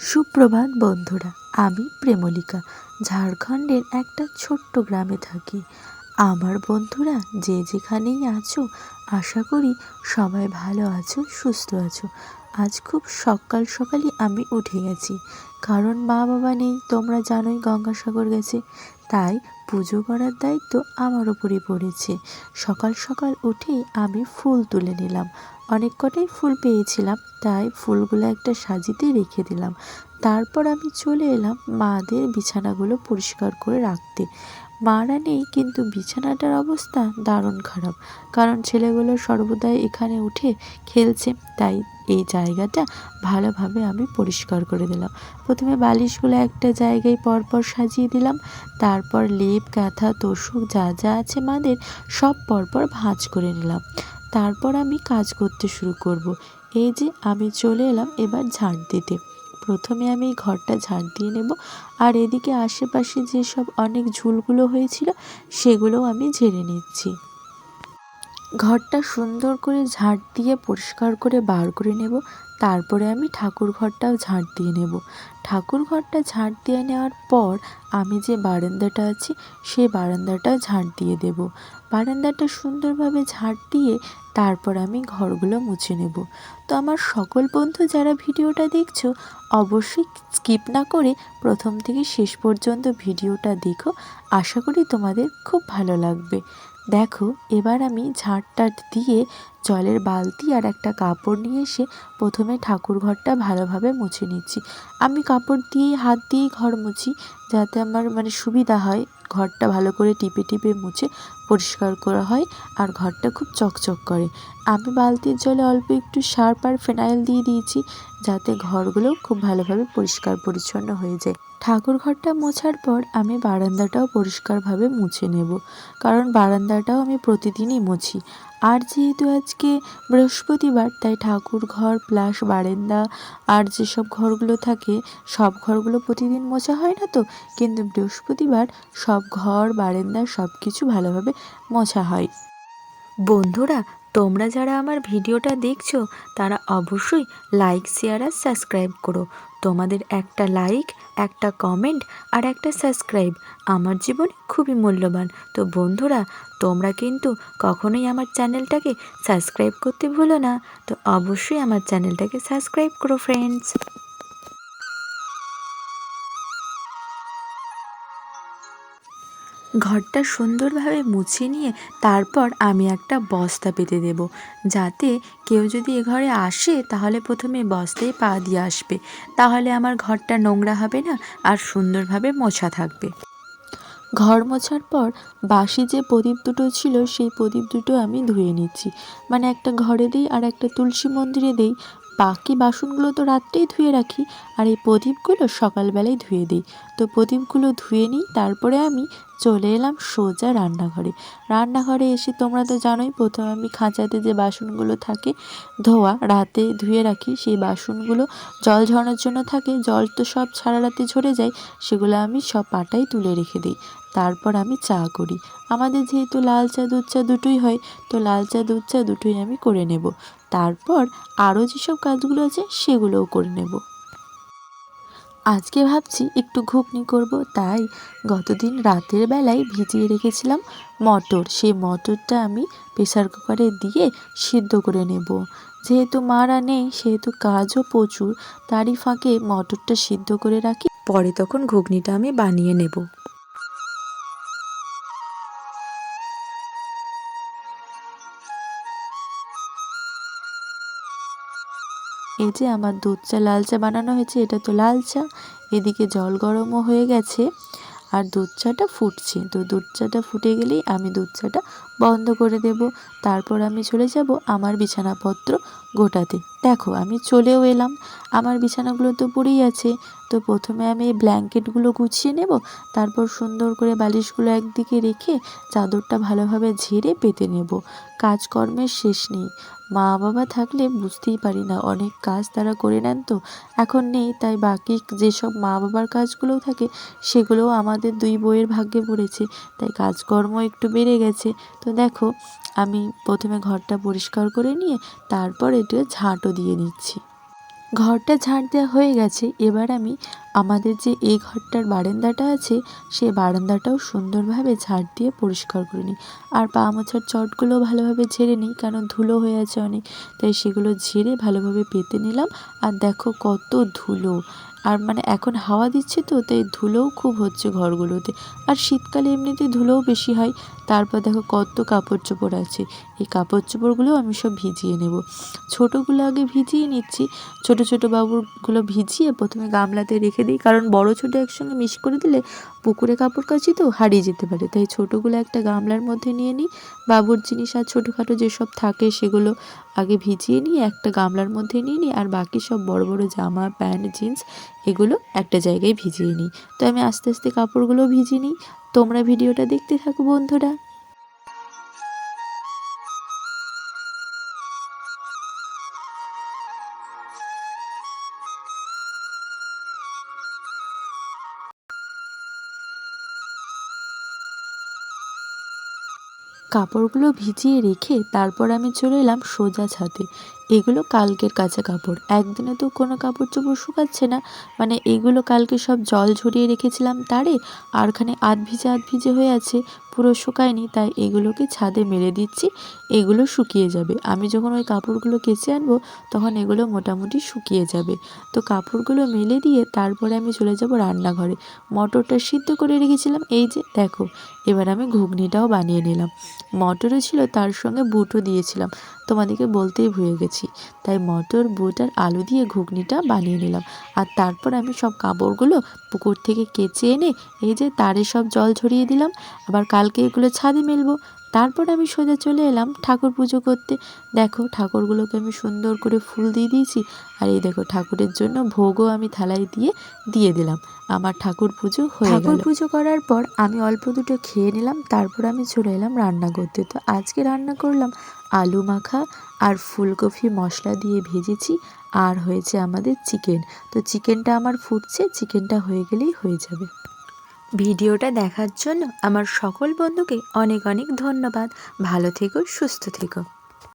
সুপ্রভাত বন্ধুরা আমি প্রেমলিকা। ঝাড়খণ্ডের একটা ছোট্ট গ্রামে থাকি। আমার বন্ধুরা, যে যেখানেই আছো, আশা করি সবাই ভালো আছো, সুস্থ আছো। আজ খুব সকাল সকালই আমি উঠে গেছি। কারণ মা বাবা নেই, তোমরা জানোই গঙ্গাসাগর গেছে। তাই পুজো করার দায়িত্ব আমার ওপরই পড়েছে। সকাল সকাল উঠেই আমি ফুল তুলে নিলাম। অনেক কটাই ফুল পেয়েছিলাম, তাই ফুলগুলো একটা সাজিতে রেখে দিলাম। তারপর আমি চলে এলাম মাদের বিছানাগুলো পরিষ্কার করে রাখতে। মারা নেই, কিন্তু বিছানাটার অবস্থা দারুণ খারাপ। কারণ ছেলেগুলো সর্বদাই এখানে উঠে খেলছে, তাই এই জায়গাটা ভালোভাবে আমি পরিষ্কার করে দিলাম। প্রথমে বালিশগুলো একটা জায়গায় পরপর সাজিয়ে দিলাম, তারপর লেপ কাঁথা তোষক যা যা আছে মাদের সব পরপর ভাঁজ করে নিলাম। তারপর আমি কাজ করতে শুরু করব। এই যে আমি চলে এলাম এবার ঝাড় দিতে। প্রথমে আমি ঘরটা ঝাড় দিয়ে নেব। আর এদিকে আশেপাশে যেসব অনেক ঝুলগুলো হয়েছিল, সেগুলোও আমি ঝেড়ে নিচ্ছি। ঘরটা সুন্দর করে ঝাঁট দিয়ে পরিষ্কার করে বার করে নেব। তারপরে আমি ঠাকুর ঘরটাও ঝাঁট দিয়ে নেব। ঠাকুর ঘরটা ঝাড় দিয়ে নেওয়ার পর আমি যে বারান্দাটা আছে, সেই বারান্দাটা ঝাঁট দিয়ে দেব। বারান্দাটা সুন্দরভাবে ঝাঁট দিয়ে তারপর আমি ঘরগুলো মুছে নেব। তো আমার সকল বন্ধু যারা ভিডিওটা দেখছ, অবশ্যই স্কিপ না করে প্রথম থেকে শেষ পর্যন্ত ভিডিওটা দেখো। আশা করি তোমাদের খুব ভালো লাগবে। দেখো, এবার আমি ঝাড়টা দিয়ে জলের বালতি আর একটা কাপড় নিয়ে এসে প্রথমে ঠাকুর ঘরটা ভালোভাবে মুছে নিচ্ছি। আমি কাপড় দিয়ে হাত দিয়েই ঘর মুছি, যাতে আমার মানে সুবিধা হয় ঘরটা ভালো করে টিপে টিপে মুছে, পরিষ্কার করা হয় আর ঘরটা খুব চকচক করে। আমি বালতির জলে অল্প একটু সার্প আর ফেনাইল দিয়ে দিয়েছি, যাতে ঘরগুলো খুব ভালোভাবে পরিষ্কার পরিচ্ছন্ন হয়ে যায়। ঠাকুর ঘরটা মোছার পর আমি বারান্দাটাও পরিষ্কারভাবে মুছে নেব। কারণ বারান্দাটাও আমি প্রতিদিনই মুছি। আর যেহেতু আজকে বৃহস্পতিবার, তাই ঠাকুর ঘর প্লাস বারান্দা আর যেসব ঘরগুলো থাকে, সব ঘরগুলো প্রতিদিন মোছা হয় না তো? কিন্তু বৃহস্পতিবার সব ঘর, বারান্দা সব কিছু ভালোভাবে মোছা হয়। বন্ধুরা তোমরা যারা আমার ভিডিওটা দেখছ, তারা অবশ্যই লাইক, শেয়ার আর সাবস্ক্রাইব করো। তোমাদের একটা লাইক, একটা কমেন্ট আর একটা সাবস্ক্রাইব আমার জীবনে খুবই মূল্যবান। তো বন্ধুরা, তোমরা কিন্তু কখনোই আমার চ্যানেলটাকে সাবস্ক্রাইব করতে ভুলো না। তো অবশ্যই আমার চ্যানেলটাকে সাবস্ক্রাইব করো ফ্রেন্ডস ঘরটা সুন্দরভাবে মুছে নিয়ে তারপর আমি একটা বস্তা পেতে দেব। যাতে কেউ যদি এ ঘরে আসে, তাহলে প্রথমে বস্তায় পা দিয়ে আসবে। তাহলে আমার ঘরটা নোংরা হবে না আর সুন্দরভাবে মোছা থাকবে। ঘর মোছার পর বাসি যে প্রদীপ দুটো ছিল, সেই প্রদীপ দুটো আমি ধুয়ে নিচ্ছি। মানে একটা ঘরে দিই আর একটা তুলসী মন্দিরে দিই। বাকি বাসনগুলো তো রাত্রেই ধুয়ে রাখি। আর এই প্রদীপগুলো সকালবেলায় ধুয়ে দিই। তো প্রদীপগুলো ধুয়ে নিই, তারপরে আমি চলে এলাম সোজা রান্নাঘরে। রান্নাঘরে এসে তোমরা তো জানোই, প্রথমে আমি খাঁচাতে যে বাসনগুলো থাকে, ধোয়া, রাতে ধুয়ে রাখি, সেই বাসনগুলো জল ঝরানোর জন্য থাকে। জল তো সব সারা রাতে ঝরে যায়, সেগুলো আমি সব পাটাই তুলে রেখে দিই। তারপর আমি চা করি। আমাদের যেহেতু লাল চা, দুধ চা দুটোই হয়, তো লাল চা, দুধ চা দুটোই আমি করে নেব। তারপর আরও যেসব কাজগুলো আছে, সেগুলোও করে নেব। আজকে ভাবছি একটু ঘুগনি করব, তাই গতদিন রাতের বেলায় ভিজিয়ে রেখেছিলাম মটর। সেই মটরটা আমি প্রেসার কুকারে দিয়ে সিদ্ধ করে নেব। যেহেতু মারা নেই, সেহেতু কাজও প্রচুর, তারই ফাঁকে মটরটা সিদ্ধ করে রাখি। পরে তখন ঘুগনিটা আমি বানিয়ে নেব। এই যে আমার দুধ চা, লাল চা বানানো হয়েছে, এটা তো লাল চা। এদিকে জল গরমও হয়ে গেছে, আর দুধ চাটা ফুটছে। তো দুধ চাটা ফুটে গেলেই আমি দুধ চাটা বন্ধ করে দেব। তারপর আমি চলে যাব আমার বিছানাপত্র গোটাতে। দেখো, আমি চলেও এলাম। আমার বিছানাগুলো তো পড়েই আছে। তো প্রথমে আমি এই ব্ল্যাঙ্কেটগুলো গুছিয়ে নেব, তারপর সুন্দর করে বালিশগুলো একদিকে রেখে চাদরটা ভালোভাবে ঝেড়ে পেতে নেব। কাজকর্মের শেষ নেই। মা বাবা থাকলে বুঝতেই পারি না, অনেক কাজ তারা করে নেন তো। এখন নেই, তাই বাকি যেসব মা বাবার কাজগুলোও থাকে, সেগুলোও আমাদের দুই বইয়ের ভাগ্যে পড়েছে, তাই কাজকর্ম একটু বেড়ে গেছে। তো দেখো, আমি প্রথমে ঘরটা পরিষ্কার করে নিয়ে তারপর এটা ঝাঁটও দিয়ে নিচ্ছি ঘরটা ঝাড় দেওয়া হয়ে গেছে। এবার আমি আমাদের যে এই ঘরটার বারান্দাটা আছে, সেই বারান্দাটাও সুন্দরভাবে ঝাড় দিয়ে পরিষ্কার করে নিই। আর পা মোছার চটগুলো ভালোভাবে ঝেড়ে নিই, কারণ ধুলো হয়ে আছে অনেক। তাই সেগুলো ঝেড়ে ভালোভাবে পেতে নিলাম। আর দেখো কত ধুলো। আর মানে এখন হাওয়া দিচ্ছে তো, তাই ধুলোও খুব হচ্ছে ঘরগুলোতে। আর শীতকালে এমনিতে ধুলোও বেশি হয়। তারপর দেখো কত কাপড় চোপড় আছে। এই কাপড় চোপড়গুলো আমি সব ভিজিয়ে নেব। ছোটোগুলো আগে ভিজিয়ে নিচ্ছি। ছোট ছোট বাবুরগুলো ভিজিয়ে প্রথমে গামলাতে রেখে দিই। কারণ বড় ছোটো একসঙ্গে মিশ করে দিলে পুকুরে কাপড় কাচি তো হারিয়ে যেতে পারে। তাই ছোটোগুলো একটা গামলার মধ্যে নিয়ে নিই। বাবুর জিনিস আর ছোটোখাটো যেসব থাকে সেগুলো আগে ভিজিয়ে নিই একটা গামলার মধ্যে নিয়ে নিই। আর বাকি সব বড় বড় জামা, প্যান্ট, জিন্স এগুলো একটা জায়গায় ভিজিয়ে নিই। তো আমি আস্তে আস্তে কাপড়গুলো ভিজিয়ে নিই। তোমরা ভিডিওটা দেখতে থাকো বন্ধুরা। কাপড়গুলো ভিজিয়ে রেখে তারপর আমি চলে এলাম সোজা ছাদে। এগুলো কালকের কাঁচা কাপড়। একদিনে তো কোনো কাপড় চোপড় শুকাচ্ছে না। মানে এগুলো কালকে সব জল ঝরিয়ে রেখেছিলাম তারে, আর ওখানে আধ ভিজে আধ ভিজে হয়ে আছে, পুরো শুকায়নি, তাই এগুলোকে ছাদে মেলে দিচ্ছি, এগুলো শুকিয়ে যাবে। আমি যখন ওই কাপড়গুলো কেচে আনব, তখন এগুলো মোটামুটি শুকিয়ে যাবে। তো কাপড়গুলো মেলে দিয়ে তারপরে আমি চলে যাব রান্নাঘরে। মটরটা সিদ্ধ করে রেখেছিলাম, এই যে দেখো, এবার আমি ঘুগনিটাও বানিয়ে নিলাম। মটরও ছিল, তার সঙ্গে বুটও দিয়েছিলাম। তোমাদেরকে বলতেই ভুলে গেছি। তাই মটর বুট আর আলু দিয়ে ঘুগনিটা বানিয়ে নিলাম। আর তারপর আমি সব কাপড়গুলো পুকুর থেকে কেচে এনে এই যে তারে সব জল ঝরিয়ে দিলাম আবার কালকে এগুলো ছাদে মেলবো। তারপর আমি সোজা চলে এলাম ঠাকুর পুজো করতে। দেখো ঠাকুরগুলোকে আমি সুন্দর করে ফুল দিয়ে দিয়েছি। আর এই দেখো ঠাকুরের জন্য ভোগও আমি থালায় দিয়ে দিয়ে দিলাম। আমার ঠাকুর পুজো হয়ে ঠাকুর পুজো করার পর আমি অল্প দুটো খেয়ে নিলাম। তারপর আমি চলে এলাম রান্না করতে। তো আজকে রান্না করলাম আলু মাখা আর ফুলকপি মশলা দিয়ে ভেজেছি, আর হয়েছে আমাদের চিকেন। তো চিকেনটা আমার ফুটছে, চিকেনটা হয়ে গেলেই হয়ে যাবে। ভিডিওটা দেখার জন্য আমার সকল বন্ধুকে অনেক অনেক ধন্যবাদ। ভালো থেকো, সুস্থ থেকো।